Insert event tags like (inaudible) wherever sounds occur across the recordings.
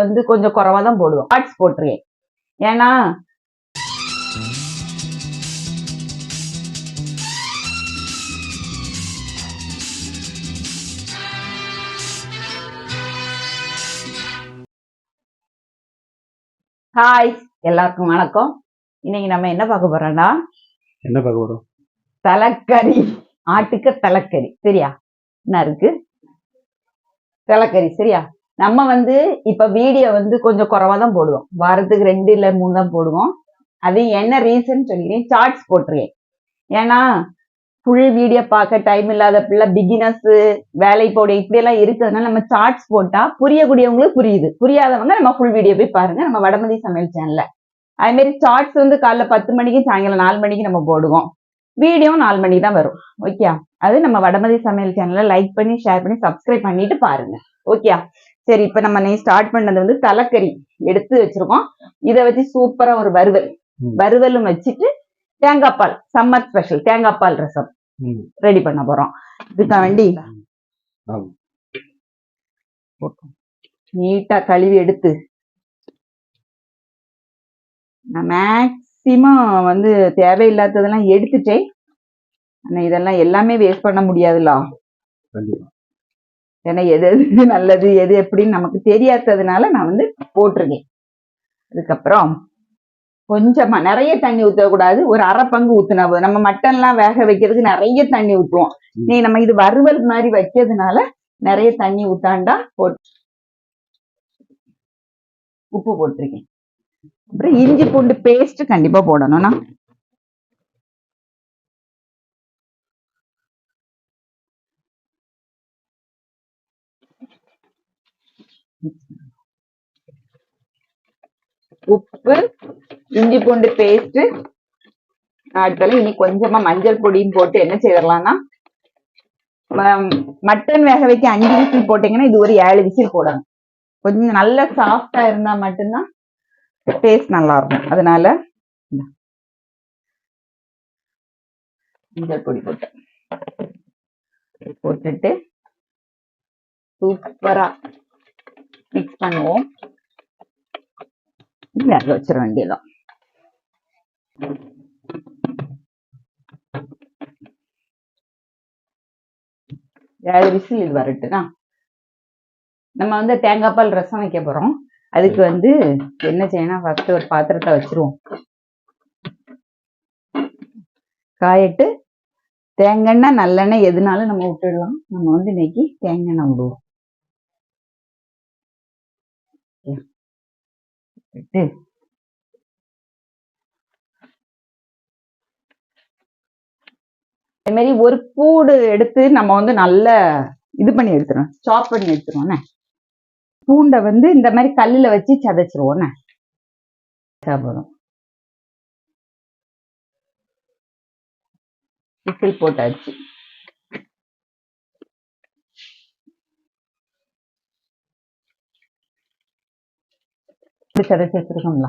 வந்து கொஞ்சம் குறைவா தான் போடுவோம் ஷார்ட்ஸ் போட்டுருக்கேன். ஏன்னா ஹாய் எல்லாருக்கும் வணக்கம். இன்னைக்கு நம்ம என்ன பார்க்க போறோம்னா என்ன பார்க்க போறோம்? தலைக்கறி. ஆட்டுக்கு தலைக்கறி. சரியா? என்ன இருக்கு? தலைக்கறி. சரியா? நம்ம வந்து இப்ப வீடியோ வந்து கொஞ்சம் குறவா தான் போடுவோம். வாரத்துக்கு ரெண்டு இல்ல மூணு தான் போடுவோம். அது என்ன ரீசன் சொல்லிக்கிறேன் சார்ட்ஸ் போட்டிருக்கேன். ஏன்னா ஃபுல் வீடியோ பார்க்க டைம் இல்லாத பிள்ளை பிகினர்ஸ் வேலை போட இப்படி எல்லாம் இருக்கிறதுனால நம்ம சார்ட்ஸ் போட்டா புரியக்கூடியவங்களுக்கு புரியுது. புரியாதவங்க நம்ம ஃபுல் வீடியோ போய் பாருங்க. நம்ம வடமதி சமையல் சேனல்ல அதே மாதிரி சார்ட்ஸ் வந்து காலைல பத்து மணிக்கு சாயங்காலம் நாலு மணிக்கு நம்ம போடுவோம். வீடியோ நாலு மணிக்கு தான் வரும். ஓகே அது நம்ம வடமதி சமையல் சேனல்ல லைக் பண்ணி ஷேர் பண்ணி சப்ஸ்கிரைப் பண்ணிட்டு பாருங்க. ஓகே சரி இப்ப நம்ம நீ ஸ்டார்ட் பண்ணது வந்து தலைக்கறி எடுத்து வச்சிருக்கோம். இதை வச்சு சூப்பரா ஒரு வறுவல். வறுவலும் வச்சுட்டு தேங்காய் பால் சம்மர் ஸ்பெஷல் தேங்காய் பால் ரசம். ரெடி பண்ண போறோம். இதுக்கு வேண்டி. நீட்டா கழுவி எடுத்து நான் மேக்சிமம் வந்து தேவையில்லாததெல்லாம் எடுத்துட்டேன். ஆனா இதெல்லாம் எல்லாமே வேஸ்ட் பண்ண முடியாதுல்ல? ஏன்னா எது எது நல்லது எது எப்படின்னு நமக்கு தெரியாததுனால நான் வந்து போட்டிருக்கேன். அதுக்கப்புறம் கொஞ்சமா நிறைய தண்ணி ஊற்றக்கூடாது ஒரு அரை பங்கு ஊத்துனா போதும் நம்ம மட்டன்லாம் வேக வைக்கிறதுக்கு நிறைய தண்ணி ஊற்றுவோம். நீ நம்ம இது வறுவல் மாதிரி வைக்கிறதுனால நிறைய தண்ணி ஊத்தாண்டா போட்டு உப்பு போட்டிருக்கேன். அப்புறம் இஞ்சி பூண்டு பேஸ்ட் கண்டிப்பா போடணும்னா. உப்பு இஞ்சி பூண்டு பேஸ்ட் அடுத்தால இனி கொஞ்சமா மஞ்சள் பொடியும் போட்டு என்ன செய்யலாம்னா மட்டன் வேக வைக்க அஞ்சு விசில் போட்டீங்கன்னா இது ஒரு ஏழு விசில் போடணும். கொஞ்சம் நல்ல சாஃப்டா இருந்தா மட்டும்தான் டேஸ்ட் நல்லா இருக்கும் அதனால மஞ்சள் பொடி போட்டேன் போட்டுட்டு சூப்பரா மிக்ஸ் பண்ணுவோம். வேக வச்சிட வேண்டியதான் விசில் இது வரட்டுனா நம்ம வந்து தேங்காய் பால் ரசம் வைக்க போறோம். அதுக்கு வந்து என்ன செய்யணும் ஃபர்ஸ்ட் ஒரு பாத்திரத்தை வச்சிருவோம். காயிட்டு தேங்காய் நல்லெண்ணெய் எதுனாலும் நம்ம விட்டுடலாம். நம்ம வந்து இன்னைக்கு தேங்காய் விடுவோம் விட்டு அதே மாதிரி ஒரு பூடு எடுத்து நம்ம வந்து நல்ல இது பண்ணி எடுத்துருவோம். சாப் பண்ணி எடுத்துருவோண்ணே பூண்டை வந்து இந்த மாதிரி கல்லுல வச்சு சதைச்சிருவோண்ணே சாப்பிடும் விசில் போட்டாச்சு. இப்படி வச்சிருக்கோம்ல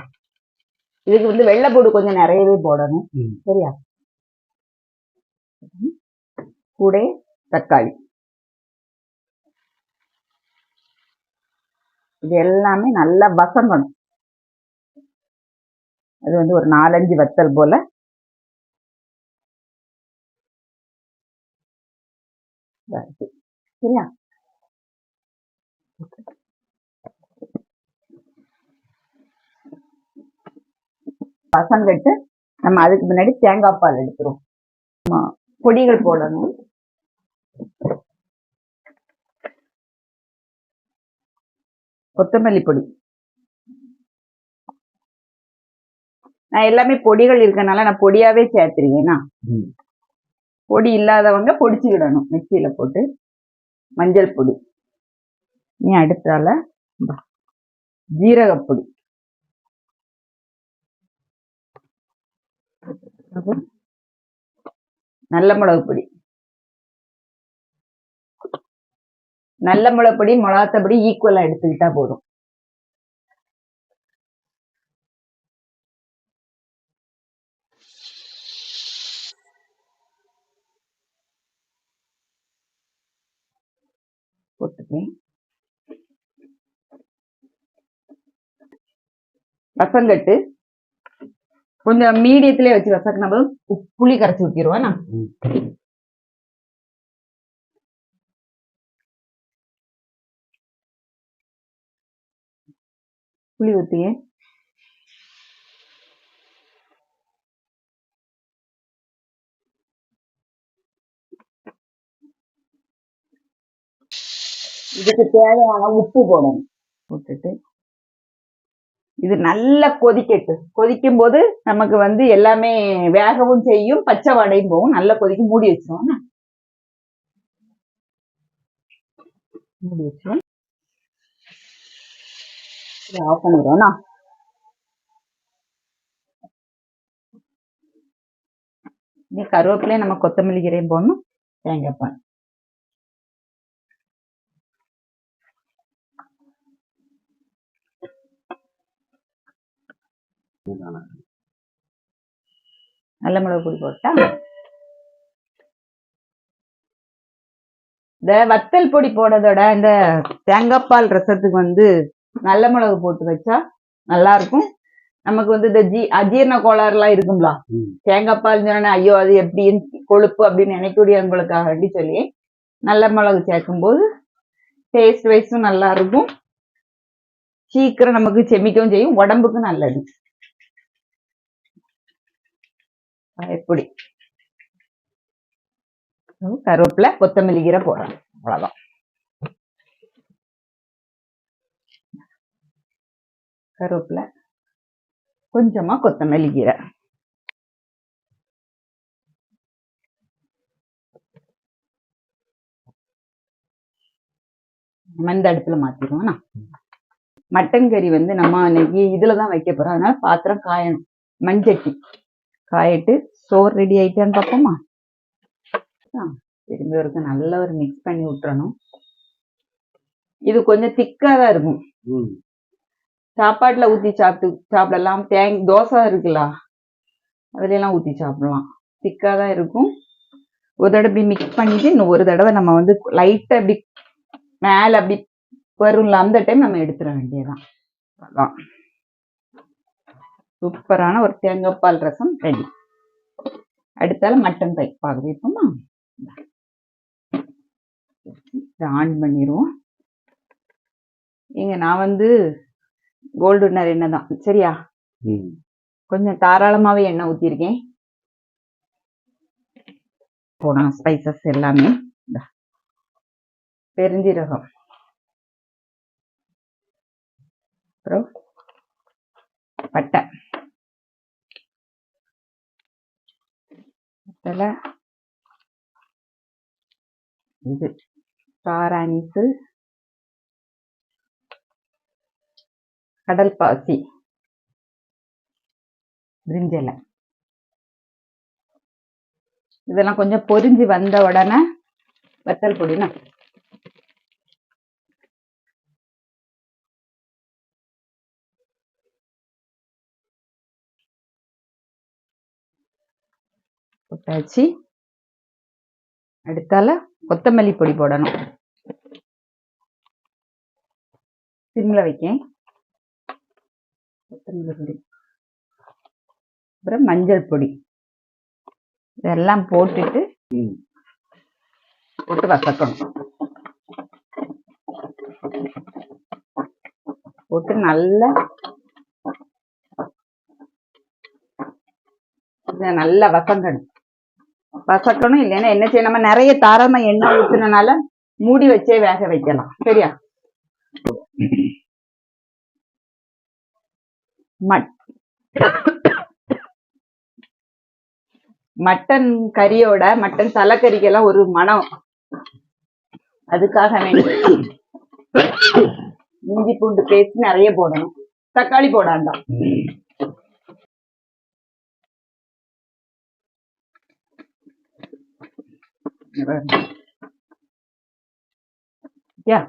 இதுக்கு வந்து வெள்ளைப்பூடு கொஞ்சம் நிறையவே போடணும். சரியா? கூட தக்காளி. இது எல்லாமே நல்லா வசங்கணும். அது வந்து ஒரு நாலஞ்சு வத்தல் போல. சரியா? பசங்கட்டு நம்ம அதுக்கு முன்னாடி தேங்காய் பால் ஆமா, பொடிகள் போடணும். கொத்தமல்லி பொடி. நான் எல்லாமே பொடிகள் இருக்கனால நான் பொடியாவே சேர்த்துருக்கேன்னா ம். பொடி இல்லாதவங்க பொடிச்சுக்கிடணும் மிக்சியில போட்டு. மஞ்சள் பொடி. நீ அடுத்தால ஜீரகப்பொடி அப்புறம் நல்ல மிளகு பொடி. நல்ல மிளகுப்பொடி மிளகாத்தப்படி ஈக்குவலா எடுத்துக்கிட்டா போதும். போட்டுக்கேன். வசங்கட்டு கொஞ்சம் மீடியத்திலே வச்சு வசக்கு நம்ம உப்- புளி கரைச்சி ஊத்திடுவோம் நான் புளி ஊற்றியே இதுக்கு தேவையான உப்பு போடணும். போட்டுட்டு இது நல்லா கொதிக்கட்டு. கொதிக்கும் போது நமக்கு வந்து எல்லாமே வேகவும் செய்யும் பச்சை வடையும் போகும். நல்லா கொதிக்க மூடி வச்சிருவோம். மூடி வச்சிருவோம். ஆஃப் பண்ணிடுவோம்னா நீ கருவேப்பிலையும் நம்ம கொத்தமல்லி கீரையும் போடணும். தேங்காய் பால். நல்ல மிளகு பொடி போட்டா இந்த வத்தல் பொடி போடுறதோட இந்த தேங்காய் பால் ரசத்துக்கு வந்து நல்ல மிளகு போட்டு வச்சா நல்லா இருக்கும் நமக்கு வந்து இந்த ஜீ அஜீரண கோளாறுலாம் இருக்குங்களா. தேங்காய் பால் சொன்னா ஐயோ அது எப்படி கொழுப்பு? அப்படின்னு நினைக்கூடியவங்களுக்காக வேண்டி சொல்லி நல்ல மிளகு சேர்க்கும்போது டேஸ்ட் வைஸும் நல்லா இருக்கும் சீக்கிரம் நமக்கு செமிக்கவும் செய்யும் உடம்புக்கும் நல்லது. எப்படி கருவேப்பிலை கொத்தமல்லி கீரை போடுறேன். அவ்வளவுதான். கருவேப்பிலை கொஞ்சமா கொத்தமல்லி கீரை. மந்த அடுப்புல மாத்திடுவோம் மட்டன் கறி வந்து நம்ம இன்னைக்கு இதுல தான் வைக்க போறோம். அதனால பாத்திரம் காயணும். மண்சட்டி காயிட்டு சோறு ரெடி ஆயிட்டான்னு பார்ப்போமா திரும்பி ஒருக்க நல்ல ஒரு மிக்ஸ் பண்ணி விட்டுறணும் இது கொஞ்சம் திக்கா தான் இருக்கும். சாப்பாட்டுல ஊத்தி சாப்பிட்டு சாப்பிடலாம். தேங் தோசை இருக்குல்ல அதுல எல்லாம் ஊத்தி சாப்பிடலாம். திக்கா தான் இருக்கும். ஒரு தடவை இப்படி மிக்ஸ் பண்ணிட்டு இன்னும் ஒரு தடவை நம்ம வந்து லைட்டா இப்படி மேல அப்படி வரும்ல அந்த டைம் நம்ம எடுத்துட வேண்டியதுதான். அதான். சூப்பரான ஒரு தேங்காய் பால் ரசம் ரெடி. அடுத்தால மட்டன் தை பார்க்க வைப்போமா இதை ஆன் பண்ணிடுவோம் இங்க நான் வந்து கோல்டு வின்னர் எண்ணெய் தான் சரியா. கொஞ்சம் தாராளமாவே எண்ணெய் ஊத்திருக்கேன். போடணும் ஸ்பைசஸ் எல்லாமே. பெருஞ்சீரகம். அப்புறம் பட்டை. பட்டை இது. காரானிசு கடல் பாசி. பிரிஞ்சலை. இதெல்லாம் கொஞ்சம் பொரிஞ்சு வந்த உடனே வத்தல் பொடினா போட்டாச்சு. அடுத்தால கொத்தமல்லி பொடி போடணும். சிம்ல வைக்கேன். கொத்தமல்லி பொடி. அப்புறம் மஞ்சள் பொடி. இதெல்லாம் போட்டுட்டு. போட்டு வசக்கணும் போட்டு நல்லா இதை நல்லா வசங்கணும் வசக்கணும் இல்லைன்னா என்ன செய்ய நம்ம நிறைய தாராளமா எண்ணெய் ஊத்துனனால மூடி வச்சே வேக வைக்கலாம். சரியா? மட்டன் கறியோட மட்டன் தலைக்கறிக்கெல்லாம் ஒரு மனம். அதுக்காக வேண்டி இஞ்சி பூண்டு பேஸ்ட் நிறைய போடணும். தக்காளி போடாண்டாம் யா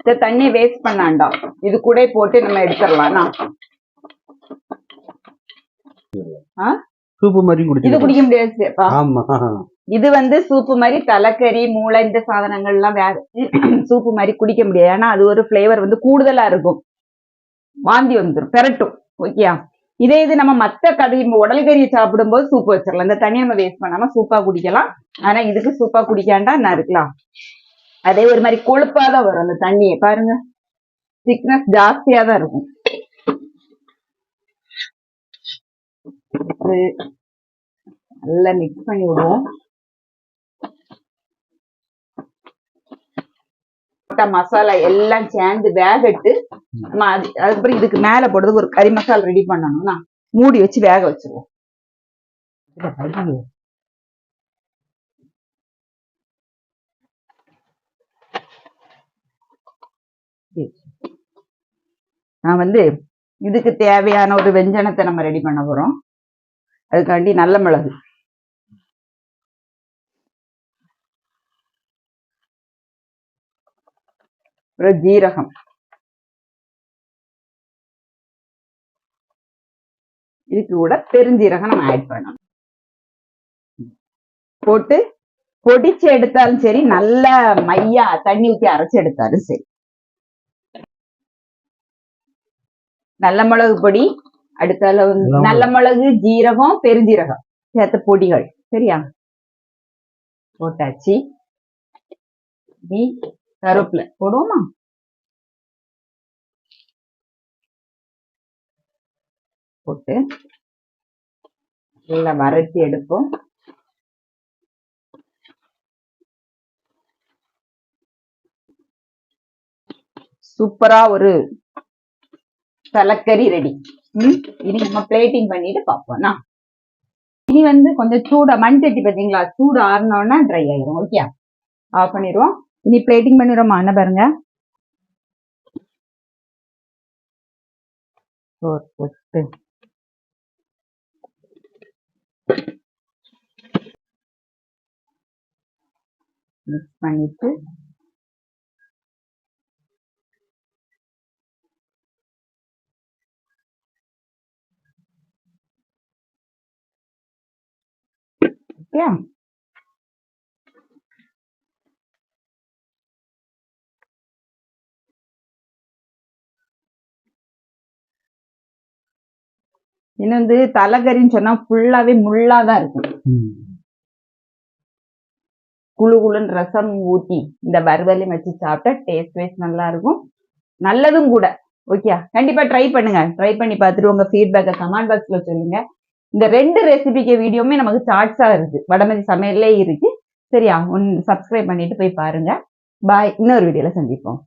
இந்த தண்ணி வேஸ்ட் பண்ணாண்டாம் இது கூட போட்டு நம்ம எடுத்துடலாம் ஆ? சூப்பு மாதிரி இது குடிக்க முடியாது ஆமா. இது வந்து சூப்பு மாதிரி தலைக்கறி மூளை இந்த சாதனங்கள்லாம் வேற (clears throat) சூப்பு மாதிரி குடிக்க முடியாது. ஏன்னா அது ஒரு ஃப்ளேவர் வந்து கூடுதலா இருக்கும். வாந்தி வந்துடும் பெரட்டும். ஓகேயா இதே இது நம்ம மத்த கறி உடல் கறி சாப்பிடும்போது சூப் வச்சிடலாம். இந்த தண்ணி நம்ம வேஸ்ட் பண்ணாம சூப்பா குடிக்கலாம். ஆனா இதுக்கு சூப்பா குடிக்காண்டா நான் இருக்கலாம். அதே ஒரு மாதிரி கொழுப்பா தான் வரும் அந்த தண்ணியை. பாருங்க. திக்னஸ் ஜாஸ்தியா தான் இருக்கும் நல்லா மிக்ஸ் பண்ணி விடுவோம். போட்ட மசாலா எல்லாம் சேர்ந்து வேகட்டு. அதுக்கப்புறம் இதுக்கு மேல போடுறதுக்கு ஒரு கறி மசாலா ரெடி பண்ணணும்னா மூடி வச்சு வேக வச்சிருவோம். நான் வந்து இதுக்கு தேவையான ஒரு வெஞ்சனத்தை நம்ம ரெடி பண்ண போறோம். அதுக்காண்டி நல்ல மிளகு. அப்புறம் ஜீரகம். இதுக்கு கூட பெருஞ்சீரகம் நம்ம ஆட் பண்ணணும். போட்டு பொடிச்சு எடுத்தாலும் சரி நல்ல மையா தண்ணி ஊற்றி அரைச்சு எடுத்தாலும் சரி. நல்ல மிளகு பொடி அடுத்தால நல்ல மிளகு. ஜீரகம் பெருஞ்சீரகம் சேர்த்த பொடிகள். சரியா? போட்டாச்சு. கருவேப்பிலை போடுவோமா? போட்டு நல்லா வறட்டி எடுப்போம். சூப்பரா ஒரு தலைக்கறி ரெடி இனி நம்ம பிளேட்டிங் பண்ணிட்டு பார்ப்போம்னா இனி வந்து கொஞ்சம் சூடா மண் சட்டி பார்த்தீங்களா? சூடு ஆறினோன்னா ட்ரை ஆயிரும் ஓகே ஆஃப் பண்ணிடுவோம். இனி பிளேட்டிங் பண்ணிடுறோம் அண்ணன் பாருங்க. மிக்ஸ் பண்ணிட்டு. ஓகே இன்னும் வந்து தலைக்கறின்னு சொன்னா ஃபுல்லாவே முள்ளாதான் இருக்கும். ம். குழு குழுன்னு ரசம் ஊத்தி இந்த வறுவலையும் வச்சு சாப்பிட்டா டேஸ்ட் வைஸ் நல்லா இருக்கும். நல்லதும் கூட. ஓகே கண்டிப்பா ட்ரை பண்ணுங்க. ட்ரை பண்ணி பார்த்துட்டு உங்க ஃபீட்பேக்கை கமெண்ட் பாக்ஸ்ல சொல்லுங்க. இந்த ரெண்டு ரெசிபிக்கு வீடியோவுமே நமக்கு சார்ட்ஸா இருக்கு. வடமதி சமையல்லே இருக்கு. சரியா? ஒன் சப்ஸ்கிரைப் பண்ணிட்டு போய் பாருங்க. பாய் இன்னொரு வீடியோல சந்திப்போம்.